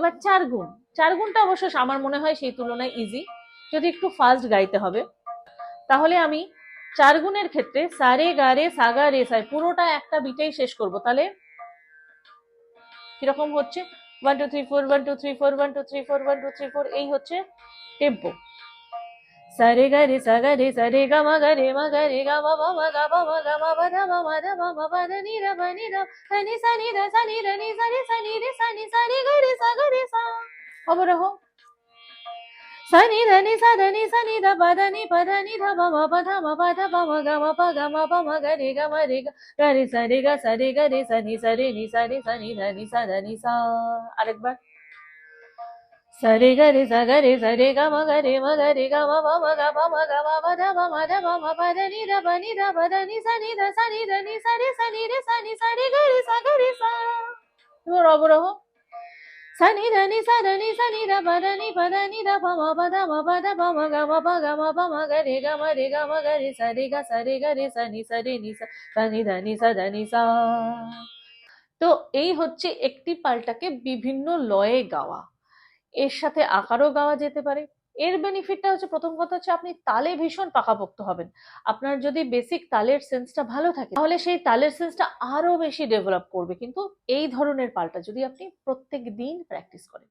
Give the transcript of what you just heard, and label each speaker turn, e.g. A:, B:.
A: এবার চার গুণ চার গুণটা অবশ্য আমার মনে হয় সেই তুলনায় ইজি যদি একটু ফাস্ট গাইতে হবে তাহলে আমি চার গুণের ক্ষেত্রে সারে গারে সাগা রে সাই পুরোটা একটা বিটেই শেষ করব তাহলে কীরকম হচ্ছে one two three four one two three four one two three four one two three four এই হচ্ছে টেম্পো সারে গা রে সা গা রে সা রে গা মা গা রে মা গা রে গা মা মা মা গা মা মা গা মা বা ধা মা মা ধা মা মা ধা নি রা বা নি রা নি সা নি রা নি রা নি রে সা নি রে সা রে রে রে অবরোহ সা নি রা নি সা ধা নি সা নি ধা বা ধা নি পা ধা নি ধা মা মা বা ধা মা বা ধা মা মা গা মা পা গা মা পা মা গা রে গা মা রে গা গা রে সা রে গা সা রে গা রে সা নি সা রে নি সা রে সা নি ধা নি সা ধা নি সা আরেকবার সরে গ রে সা গ রে সরে গ ম গ রে ম গ রে গ ম ম ম গ ম ম গ ম ম ধ ম ম ধ ম ম প দ নি র ব নি র ব দ নি সা নি দ সা নি দ নি সা রে সা নি রে সা নি সা রে গ রে সা গ রে সা এবার অবরোহ সা নি দ নি সা సని নি সা নি র ব పద রে সা রে গ সা রে গ রে সা নি সা রে নি সা সা নি দ নি সা দ নি সা তো এই হচ্ছে একটি পাল্টাকে বিভিন্ন লয়ে গাওয়া। এর সাথে আকারও গাওয়া যেতে পারে। এর বেনিফিটটা হচ্ছে, প্রথম কথা হচ্ছে আপনি তালে ভীষণ পাকাপোক্ত হবেন। আপনার যদি বেসিক তালের সেন্সটা ভালো থাকে, তাহলে সেই তালের সেন্সটা আরও বেশি ডেভেলপ করবে। কিন্তু এই ধরনের পাল্টা যদি আপনি প্রত্যেক দিন প্র্যাকটিস করেন।